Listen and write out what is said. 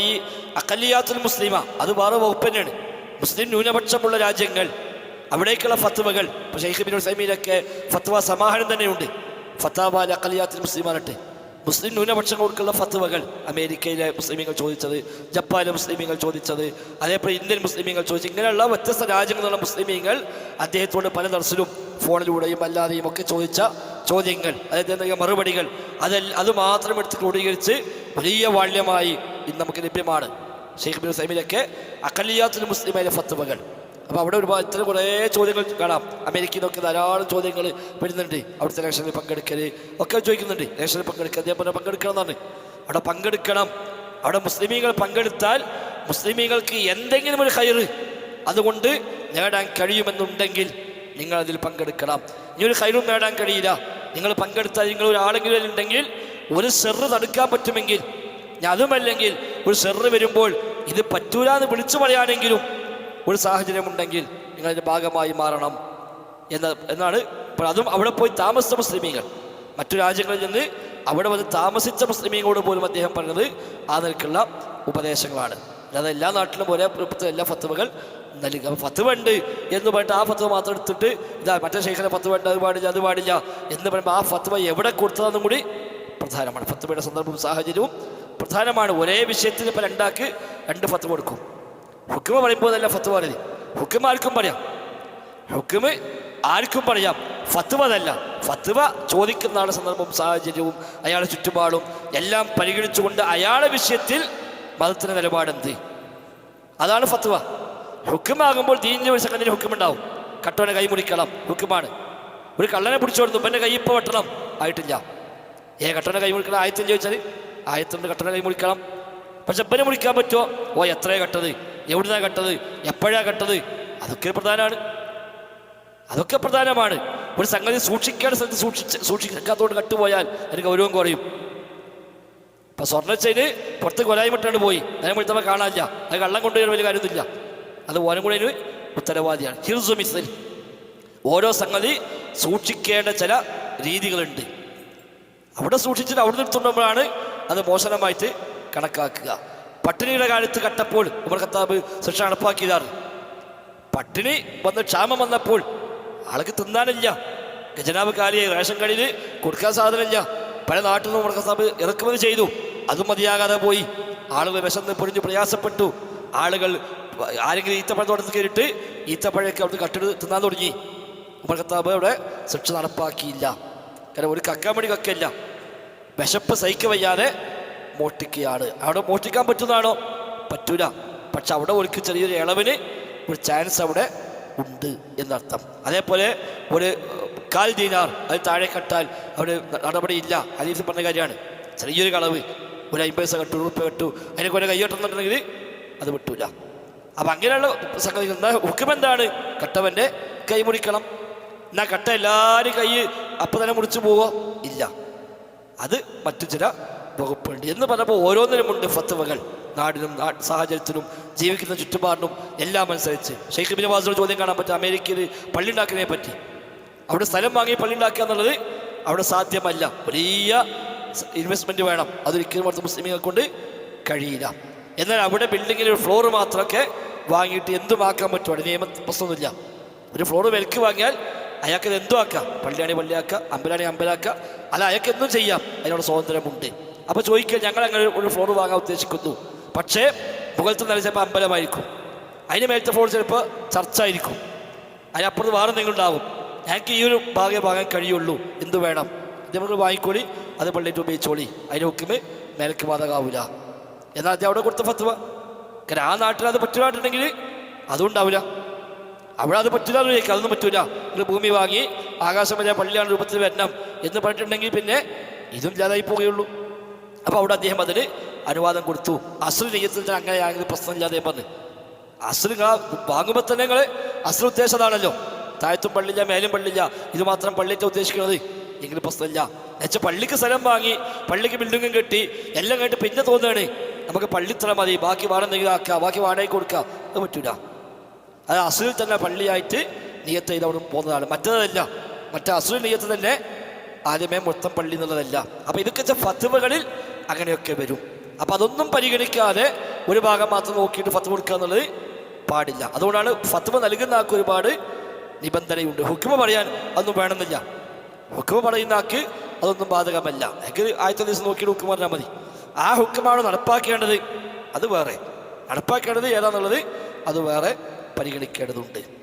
ഈ അക്കല്ലിയാത്തുൽ മുസ്ലിമ അത് വേറെ വകുപ്പ് തന്നെയാണ് മുസ്ലിം ന്യൂനപക്ഷമുള്ള രാജ്യങ്ങൾ അവിടേക്കുള്ള ഫത്വകൾ ഇപ്പോൾ ഷെയ്ഖ് ബിൻ സൈമീനൊക്കെ ഫത്വ സമാഹനം തന്നെയുണ്ട്. ഫത്താബാൽ അഖലിയാത്തുൽ മുസ്ലിമാനട്ടെ മുസ്ലിം ന്യൂനപക്ഷങ്ങൾക്കുള്ള ഫത്വകൾ അമേരിക്കയിലെ മുസ്ലിമീങ്ങൾ ചോദിച്ചത് ജപ്പാനിലെ മുസ്ലിമീങ്ങൾ ചോദിച്ചത് അതേപോലെ ഇന്ത്യൻ മുസ്ലിമീങ്ങൾ ചോദിച്ചത് ഇങ്ങനെയുള്ള വ്യത്യസ്ത രാജ്യങ്ങളിലുള്ള മുസ്ലിമീങ്ങൾ അദ്ദേഹത്തോട് പല ദർശനവും ഫോണിലൂടെയും അല്ലാതെയും ഒക്കെ ചോദിച്ച ചോദ്യങ്ങൾ അതായത് മറുപടികൾ അതെല്ലാം അത് മാത്രം എടുത്ത് ക്രോഡീകരിച്ച് വലിയ വാള്യമായി ഇന്ന് നമുക്ക് ലഭ്യമാണ്. ഷെയ്ഖ് ബിൻ സൈമിലൊക്കെ അക്കലിയാത്തുൽ മുസ്ലിമായ ഫത്തുവകൾ അപ്പോൾ അവിടെ ഒരുപാട് ഇത്തരം കുറേ ചോദ്യങ്ങൾ കാണാം. അമേരിക്കയിൽ നിന്നൊക്കെ ധാരാളം ചോദ്യങ്ങൾ വരുന്നുണ്ട്. അവിടുത്തെ ഇലക്ഷനിൽ പങ്കെടുക്കൽ ഒക്കെ ചോദിക്കുന്നുണ്ട്. ഇലക്ഷനിൽ പങ്കെടുക്കുക അതേപോലെ പങ്കെടുക്കണം എന്നാണ് അവിടെ പങ്കെടുക്കണം. അവിടെ മുസ്ലിമീങ്ങൾ പങ്കെടുത്താൽ മുസ്ലിമീങ്ങൾക്ക് എന്തെങ്കിലും ഒരു കയറ് അതുകൊണ്ട് നേടാൻ കഴിയുമെന്നുണ്ടെങ്കിൽ നിങ്ങൾ അതിൽ പങ്കെടുക്കണം. ഇനി ഒരു കയറും നേടാൻ കഴിയില്ല. നിങ്ങൾ പങ്കെടുത്താൽ നിങ്ങൾ ഒരാളെങ്കിലും ഉണ്ടെങ്കിൽ ഒരു സെറ് തടുക്കാൻ പറ്റുമെങ്കിൽ അതുമല്ലെങ്കിൽ ഒരു സെറ് വരുമ്പോൾ ഇത് പറ്റൂല എന്ന് വിളിച്ചു പറയാനെങ്കിലും ഒരു സാഹചര്യമുണ്ടെങ്കിൽ നിങ്ങളതിന്റെ ഭാഗമായി മാറണം എന്ന എന്നാണ് അതും അവിടെ പോയി താമസിച്ച മുസ്ലിമീങ്ങൾ. മറ്റു രാജ്യങ്ങളിൽ നിന്ന് അവിടെ വന്ന് താമസിച്ച മുസ്ലിമീങ്ങളോട് പോലും അദ്ദേഹം പറഞ്ഞത് ആ നിലക്കുള്ള ഉപദേശങ്ങളാണ്. അല്ലാതെ എല്ലാ നാട്ടിലും ഒരേ എല്ലാ ഫത്തുവകൾ നൽകുക ഫത്തുവ ഉണ്ട് എന്ന് പറഞ്ഞിട്ട് ആ ഫത്തുവ മാത്രം എടുത്തിട്ട് ഇതാ മറ്റേ ശേഖര ഫത്തുവ ഉണ്ട് അത് പാടില്ല അത് പാടില്ല എന്ന് പറയുമ്പോൾ ആ ഫത്തുവ എവിടെ കൊടുത്തതെന്നും കൂടി പ്രധാനമാണ്. ഫത്തുവയുടെ സന്ദർഭവും സാഹചര്യവും പ്രധാനമാണ് ഒരേ വിഷയത്തിൽ ഇപ്പോൾ രണ്ടാക്ക് രണ്ട് ഫത്ത് കൊടുക്കും. ഹുക്കുമ പറയുമ്പോൾ അല്ല ഫത്ത് പറയുന്നത്. ഹുക്കുമ ആർക്കും പറയാം. ഹുക്കുമ് ആർക്കും പറയാം. ഫത്വ അതല്ല. ഫത്വ ചോദിക്കുന്ന ആളുടെ സന്ദർഭവും സാഹചര്യവും അയാളുടെ ചുറ്റുപാടും എല്ലാം പരിഗണിച്ചുകൊണ്ട് അയാളുടെ വിഷയത്തിൽ മതത്തിന് നിലപാടെന്ത്? അതാണ് ഫത്വ. ഹുക്കുമാകുമ്പോൾ ദീനിന്റെ ഒരു സെക്കൻഡിന് ഹുക്കുമുണ്ടാവും കട്ടോനെ കൈ മുറിക്കണം. ഹുക്കുമാണ് ഒരു കള്ളനെ പിടിച്ചോടുന്നു. ഉപ്പന്റെ കൈ ഇപ്പോൾ വെട്ടണം. ആയിട്ടില്ല. ഏ കട്ടോനെ കൈ മുറിക്കണം. ആയിട്ടില്ല ചോദിച്ചാൽ ആയത്തുണ്ട് കട്ടോനെ കൈ മുറിക്കണം. പക്ഷെ എപ്പനെ മുറിക്കാൻ പറ്റുമോ? ഓ എത്രയാണ് കട്ടത്? എവിടുന്നാണ് കട്ടത്? എപ്പോഴാണ് കട്ടത്? അതൊക്കെ പ്രധാനമാണ് അതൊക്കെ പ്രധാനമാണ്. ഒരു സംഗതി സൂക്ഷിക്കേണ്ട സ്ഥലത്ത് സൂക്ഷിച്ച് സൂക്ഷിക്കാത്തതുകൊണ്ട് കട്ടുപോയാൽ അതിന് ഗൗരവം കുറയും. ഇപ്പൊ ചെയ്ത് പുറത്ത് കൊലായ്മട്ടാണ്ട് പോയി. നേരം വിളിച്ചപ്പോൾ കാണാനില്ല. അത് കള്ളം കൊണ്ടുവരാൻ വലിയ കാര്യമൊന്നുമില്ല. അത് ഓനും കൂടെ ഉത്തരവാദിയാണ്. ഹിർസു ഓരോ സംഗതി സൂക്ഷിക്കേണ്ട ചില രീതികളുണ്ട്. അവിടെ സൂക്ഷിച്ചിട്ട് അവിടെ നിർത്തുമ്പോഴാണ് അത് മോശനമായിട്ട് കണക്കാക്കുക. പട്ടിണിയുടെ കാലത്ത് കട്ടപ്പോൾ ഉമർ ഖത്താബ് ശിക്ഷ നടപ്പാക്കിയതാണ് പട്ടിണി വന്ന് ക്ഷാമം വന്നപ്പോൾ ആൾക്ക് തിന്നാനില്ല. ഖജനാവ് കാലിയെ റേഷൻ കടയിൽ കൊടുക്കാൻ സാധനമില്ല. പല നാട്ടിൽ നിന്നും ഉമർ ഖത്താബ് ഇറക്കുമതി ചെയ്തു. അതും മതിയാകാതെ പോയി. ആളുകൾ വിശന്ന് പൊരിഞ്ഞ് പ്രയാസപ്പെട്ടു. ആളുകൾ ആരെങ്കിലും ഈത്തപ്പഴത്തോട്ടത്തിൽ കയറിയിട്ട് ഈത്തപ്പഴയൊക്കെ അവിടുന്ന് കട്ടെടുത്ത് തിന്നാൻ തുടങ്ങി. ഉമർ ഖത്താബ് അവിടെ ശിക്ഷ നടപ്പാക്കിയില്ല. കാരണം ഒരു കക്കാമണി കക്കല്ല വിശപ്പ് സഹിക്ക വയ്യാതെ മോഷ്ടിക്കുകയാണ്. അവിടെ മോഷ്ടിക്കാൻ പറ്റുന്നതാണോ? പറ്റൂല. പക്ഷെ അവിടെ ഒരു ചെറിയൊരു ഇളവിന് ഒരു ചാൻസ് അവിടെ ഉണ്ട് എന്നർത്ഥം. അതേപോലെ ഒരു കാൽ ദീനാർ അത് താഴെ കട്ടാൽ അവിടെ നടപടിയില്ല അതീസ് പറഞ്ഞ കാര്യമാണ്. ചെറിയൊരു കളവ് ഒരു അമ്പത് പൈസ കെട്ടു ഉറുപ്പ് കെട്ടു. അതിനെ കുറെ കൈയ്യോട്ടുന്നുണ്ടെങ്കിൽ അത് വിട്ടൂല. അപ്പം അങ്ങനെയുള്ള സംഗതി എന്താ ഹുക്കുമെന്താണ് കട്ടവന്റെ കൈ മുറിക്കണം. എന്നാൽ കട്ട എല്ലാവരും കൈ അപ്പം തന്നെ മുറിച്ചു പോവോ ഇല്ല. അത് മറ്റു ചില വകുപ്പുണ്ട്. എന്ന് പറയുമ്പോൾ ഓരോന്നിനുമുണ്ട് ഫത്തുവകൾ നാടിനും സാഹചര്യത്തിനും ജീവിക്കുന്ന ചുറ്റുപാടിനും എല്ലാം അനുസരിച്ച്. ഷെയ്ഖ് ബിൻ വാസിനോട് ചോദ്യം കാണാൻ പറ്റും അമേരിക്കയിൽ പള്ളി ഉണ്ടാക്കുന്നതിനെ പറ്റി. അവിടെ സ്ഥലം വാങ്ങി പള്ളി ഉണ്ടാക്കുക എന്നുള്ളത് അവിടെ സാധ്യമല്ല. വലിയ ഇൻവെസ്റ്റ്മെന്റ് വേണം. അതൊരിക്കലും അവിടുത്തെ മുസ്ലിമിനെ കൊണ്ട് കഴിയില്ല. എന്നാൽ അവിടെ ബിൽഡിങ്ങിൽ ഒരു ഫ്ലോർ മാത്രമൊക്കെ വാങ്ങിയിട്ട് എന്തുമാക്കാൻ പറ്റും. അവിടെ നിയമ പ്രശ്നമൊന്നുമില്ല. ഒരു ഫ്ലോർ വിലക്ക് വാങ്ങിയാൽ അയാൾക്ക് ഇത് എന്തും ആക്കാം. പള്ളിയാണി പള്ളിയാക്കുക അമ്പലാണെങ്കിൽ അമ്പലാക്കുക അല്ല അയാൾക്ക് എന്തും ചെയ്യാം. അതിനുള്ള സ്വാതന്ത്ര്യമുണ്ട്. അപ്പോൾ ചോദിക്കുക ഞങ്ങൾ അങ്ങനെ ഒരു ഫ്ലോർ വാങ്ങാൻ ഉദ്ദേശിക്കുന്നു. പക്ഷേ മുകളിലത്തെ നില ചിലപ്പോൾ അമ്പലമായിരിക്കും. അതിന് മേലത്തെ ഫ്ലോർ ചിലപ്പോൾ ചർച്ച ആയിരിക്കും അതിനപ്പുറത്ത് വേറെ നിങ്ങൾ ഉണ്ടാവും. ഞങ്ങൾക്ക് ഈ ഒരു ഭാഗം വാങ്ങാൻ കഴിയുള്ളൂ. എന്ത് വേണം? ഇത് നമ്മൾ വാങ്ങിക്കോളി അത് പള്ളിയിട്ട് ഉപയോഗിച്ചോളി അതിന് ഹുക്കുമ് മേലക്ക് ബാധകാവൂല. എന്നാൽ അത് അവിടെ കൊടുത്ത ഫത്വ. കാരണം ആ നാട്ടിൽ അത് പറ്റുമായിട്ടുണ്ടെങ്കിൽ അതും ഉണ്ടാവില്ല. അവിടെ അത് പറ്റില്ല എന്ന് ചോദിക്കുക അതൊന്നും പറ്റൂല. നിങ്ങൾ ഭൂമി വാങ്ങി ആകാശമല്ല പള്ളിയാണ് രൂപത്തിൽ വരണം എന്ന് പറഞ്ഞിട്ടുണ്ടെങ്കിൽ പിന്നെ ഇതും ഇല്ലാതായി പോവുകയുള്ളൂ. അപ്പോൾ അവിടെ അദ്ദേഹം അതിന് അനുവാദം കൊടുത്തു. അസുര നെയ്യത്തിൽ അങ്ങനെയാണെങ്കിൽ പ്രശ്നമില്ലാതെ പറഞ്ഞു നിങ്ങൾ വാങ്ങുമ്പോൾ തന്നെ നിങ്ങൾ അസുര ഉദ്ദേശതാണല്ലോ താഴത്തും പള്ളില്ല മേലും പള്ളില്ല ഇത് മാത്രം പള്ളിയൊക്കെ ഉദ്ദേശിക്കുന്നത് എങ്കിൽ പ്രശ്നമില്ല. എന്നുവെച്ചാൽ പള്ളിക്ക് സ്ഥലം വാങ്ങി പള്ളിക്ക് ബിൽഡിങ്ങും കെട്ടി എല്ലാം കേട്ട് പിന്നെ തോന്നുകയാണ് നമുക്ക് പള്ളിത്തറ മതി. ബാക്കി വാടക എന്തെങ്കിലും ബാക്കി വാടകയ്ക്ക് കൊടുക്കുക അത് പറ്റൂല. അത് അസുരിൽ തന്നെ പള്ളിയായിട്ട് നിയത്ത് ചെയ്ത് അവിടെ പോകുന്നതാണ്. മറ്റേതല്ല മറ്റേ അസുര നിയത്ത് തന്നെ ആദ്യമേ മൊത്തം പള്ളി എന്നുള്ളതല്ല. അപ്പോൾ ഇതൊക്കെ വെച്ചാൽ ഫത്തുവകളിൽ അങ്ങനെയൊക്കെ വരും. അപ്പോൾ അതൊന്നും പരിഗണിക്കാതെ ഒരു ഭാഗം മാത്രം നോക്കിയിട്ട് ഫത്ത് കൊടുക്കുക എന്നുള്ളത് പാടില്ല. അതുകൊണ്ടാണ് ഫത്തുവ നൽകുന്ന ആൾക്ക് ഒരുപാട് നിബന്ധനയുണ്ട്. ഹുക്കുമ പറയാൻ അതൊന്നും വേണമെന്നില്ല. ഹുക്കുമ പറയുന്ന ആൾക്ക് അതൊന്നും ബാധകമല്ല. എനിക്ക് ആദ്യത്തെ ദിവസം നോക്കിയിട്ട് ഹുക്കുമ പറഞ്ഞാൽ മതി. ആ ഹുക്കുമാണ് നടപ്പാക്കേണ്ടത്. അത് വേറെ. നടപ്പാക്കേണ്ടത് ഏതാന്നുള്ളത് അത് വേറെ പരിഗണിക്കേണ്ടതുണ്ട്.